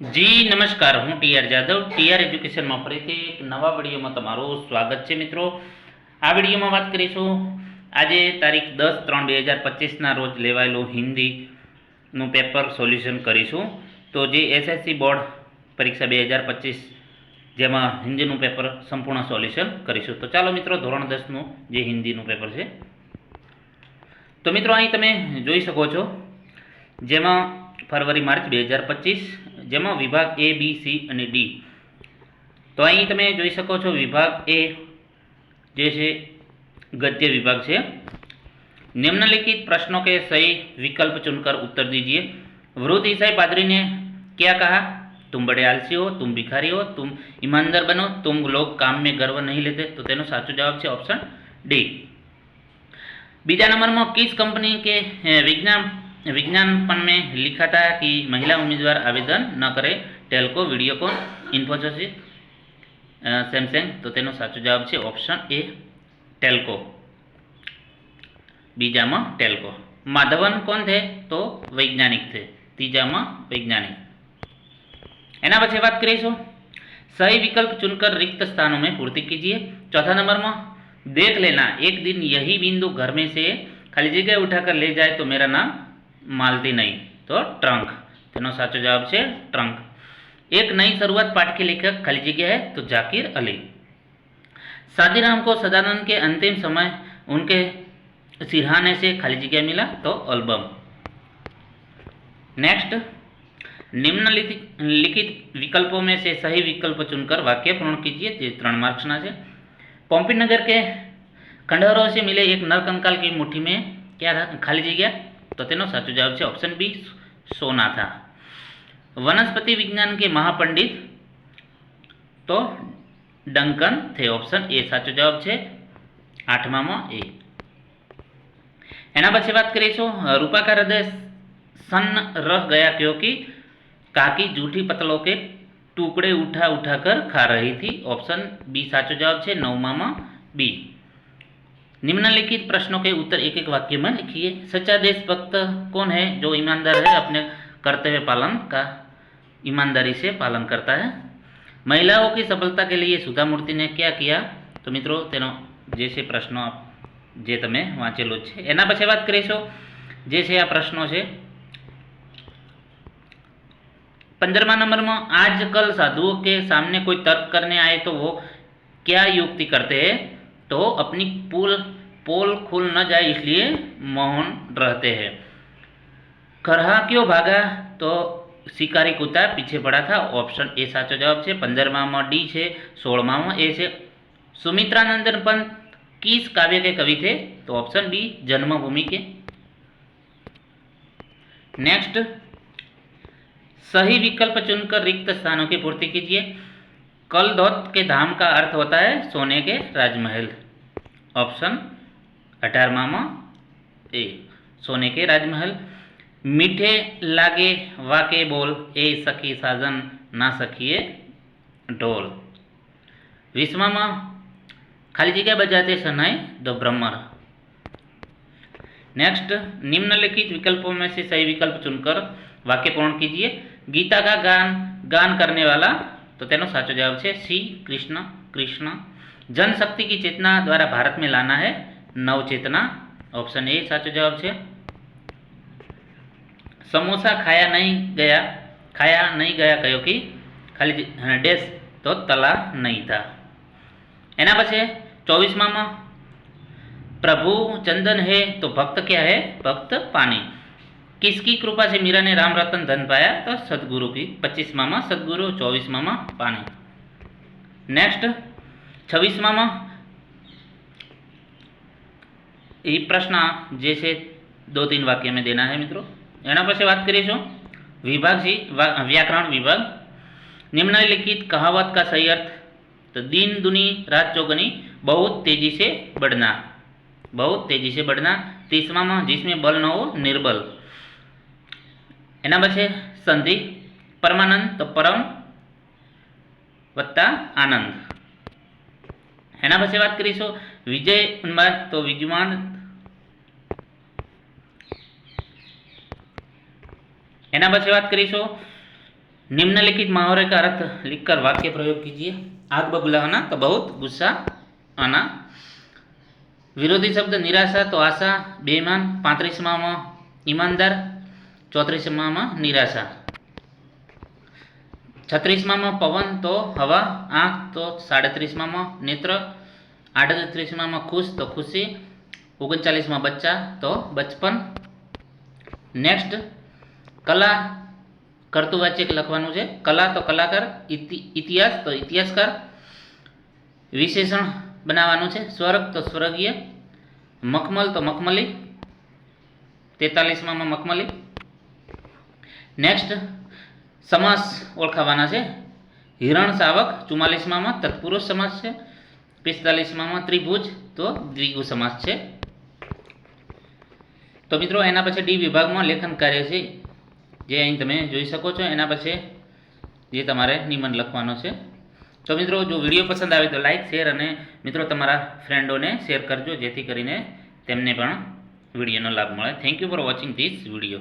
જી, નમસ્કાર. હું TR Jadav. TR એજ્યુકેશનમાં ફરીથી એક નવા વિડીયોમાં તમારું સ્વાગત છે, મિત્રો. આ વિડીયોમાં વાત કરીશું. આજે તારીખ દસ ત્રણ બે હજાર પચીસના રોજ લેવાયેલું હિન્દીનું પેપર સોલ્યુશન કરીશું. તો જે એસએસસી બોર્ડ પરીક્ષા બે હજાર પચીસ જેમાં હિન્દીનું પેપર સંપૂર્ણ સોલ્યુશન કરીશું. તો ચાલો, મિત્રો, ધોરણ દસનું જે હિન્દીનું પેપર છે. તો મિત્રો, અહીં તમે જોઈ શકો છો, જેમાં ફરવરી માર્ચ બે હજાર પચીસ જેમાં વિભાગ એ બી સી અને ડી તો અહીં તમે જોઈ શકો છો વિભાગ એ જે છે गद्य विभाग से निम्नलिखित प्रश्नों के सही विकल्प चुनकर उत्तर दीजिए वृद्ध ईसाई पादरी ने क्या कहा तुम बड़े आलसी हो तुम भिखारी हो तुम ईमानदार बनो तुम लोग काम में गर्व नहीं लेते तो तेनो साचो जवाब છે ઓપ્શન ડી बीजा नंबर में किस कंपनी के अ, विज्ञान विज्ञापन में लिखा था कि महिला उम्मीदवार आवेदन न करे ટેલ્કો વિડીયોકોન ઇન્ફોસિસ સેમસંગ તો તેનો સાચો જવાબ છે ઓપ્શન એ ટેલ્કો બીજામાં ટેલ્કો માધવન કોણ થે તો વૈજ્ઞાનિક થે ત્રીજામાં વૈજ્ઞાનિક એના પછી વાત કરીશું सही विकल्प चुनकर रिक्त स्थानों में पूर्ति कीजिए चौथा नंबर में देख लेना एक दिन यही बिंदु घर में से खाली जगह उठाकर ले जाए तो मेरा नाम मालती नहीं तो ट्रंक तेनो साचो जवाब છે ट्रंक एक नई शुरुआत पाठ के लेखक खाली जगह है तो जाकिर अली शादीराम को सदानंद के अंतिम समय उनके सिरहाने से खाली जगह मिला तो एल्बम नेक्स्ट निम्नलिखित लिखित विकल्पों में से सही विकल्प चुनकर वाक्य पूर्ण कीजिए જે ત્રણ માર્ક્સના છે पॉम्पी नगर के खंडहरों से मिले एक नर कंकाल की मुट्ठी में क्या था खाली जगह તો તેનો સાચો જવાબ છે ઓપ્શન બી સોનાથા. વનસ્પતિ વિજ્ઞાન કે મહાપંડિત? તો ડંકન થે ઓપ્શન એ સાચો જવાબ છે આઠમામાં એ એના પછી વાત કરીશું, રૂપાકા હૃદય સન રહ ગયા કયો કે? કાકી જૂઠી પતલો કે ટુકડે ઉઠા ઉઠા કર ખા રહી થી? ઓપ્શન બી સાચો જવાબ છે નવમામાં બી निम्नलिखित प्रश्नों के उत्तर एक एक वाक्य में लिखिए सच्चा देशभक्त कौन है जो ईमानदार है अपने कर्तव्य पालन का ईमानदारी से पालन करता है महिलाओं की सफलता के लिए सुधा मूर्ति ने क्या किया તો મિત્રો તેનો જે છે પ્રશ્નો જે તમે વાંચેલો જ છે એના પછી વાત કરીશું જે છે આ પ્રશ્નો છે पंद्रहवा नंबर में आजकल साधुओं के सामने कोई तर्क करने आए तो वो क्या युक्ति करते हैं तो अपनी पुल पोल खुल न जाए इसलिए मौन रहते हैं खरहा क्यों भागा तो शिकारी कुत्ता पीछे पड़ा था ऑप्शन ए साचो जवाब છે પંદરમામાં ડી છે સોળમામાં એ છે સુમિત્રાનંદન पंत किस काव्य के कवि थे तो ऑप्शन बी जन्मभूमि के नेक्स्ट सही विकल्प चुनकर रिक्त स्थानों की पूर्ति कीजिए कलधौत के धाम का अर्थ होता है सोने के राजमहल ऑप्शन अठारहमा ए सोने के राजमहल मीठे लागे वाके बोल ए सखी साजन ना सखिए ढोल विस्मामा खाली जगह बजाते शनाई द ब्रह्मर नेक्स्ट निम्नलिखित विकल्पों में से सही विकल्प चुनकर वाक्य पूर्ण कीजिए गीता का गान गान करने वाला तो तेनो साचो जवाब છે સી કૃષ્ણ કૃષ્ણ जनशक्ति की चेतना द्वारा भारत में लाना है नव चेतना ऑप्शन ए साचो जवाब છે समोसा खाया नहीं गया खाया नहीं गया कहो कि खाली ડેશ તો તલા નહીં था એના પછી ચોવીસમાં प्रभु चंदन है तो भक्त क्या है भक्त पानी किसकी कृपा से मीरा ने राम रतन धन पाया तो सदगुरु की पच्चीस मामा सदगुरु चौबीस मामा पानी नेक्स्ट छब्बीस मामा ये प्रश्न जैसे दो तीन वाक्य में देना है मित्रों એના પછી વાત કરીશું વિભાગ સી વા- व्याकरण विभाग निम्नलिखित कहावत का सही अर्थ तो दिन दुनी रात चौगनी बहुत तेजी से बढ़ना बहुत तेजी से बढ़ना तीसमा में जिसमें बल न हो निर्बल એના પછી સંધિ પરમાનંદ તો પરમ વત્તા આનંદ એના પછી વાત કરીશું વિજય ઉન્માદ તો વિદ્યમાન એના પછી વાત કરીશું निम्नलिखित मुहावरे का अर्थ लिखकर वाक्य प्रयोग कीजिए आग बबुलाना तो बहुत गुस्सा आना विरोधी शब्द निराशा तो आशा बेईमान પાંત્રીસમાં ઈમાનદાર ચોત્રીસમાં નિરાશા છત્રીસમાં પવન તો હવા, આંખ તો સાડત્રીસમાં નેત્ર, આડત્રીસમાં ખુશ તો ખુશી, ઓગણચાલીસમાં બચ્ચા તો બચપન. નેક્સ્ટ કલા કરતું લખવાનું છે. કલા તો કલાકાર, ઇતિ- ઇતિહાસ તો ઇતિહાસકાર. વિશેષણ બનાવવાનું છે. સ્વર્ગ તો સ્વર્ગીય. મખમલ તો મખમલી. તેતાલીસમાં મખમલી. નેક્સ્ટ સમાસ ઓળખાવાના છે. હિરણ શાવક ચુમ્માલીસમાં તત્પુરુષ સમાસ છે. પિસ્તાલીસમાં ત્રિભુજ, તો દ્વિગુ સમાસ છે. તો મિત્રો, એના પછી ડી વિભાગમાં લેખન કાર્ય છે. જે અહીં તમે જોઈ શકો છો. એના પછી જે તમારે નિબંધ લખવાનો છે. તો મિત્રો, જો વીડિયો પસંદ આવે તો લાઇક શેર અને મિત્રો, તમારા ફ્રેન્ડોને શેર કરજો. જેથી કરીને તેમને પણ વિડીયોનો લાભ મળે. Thank you for watching this video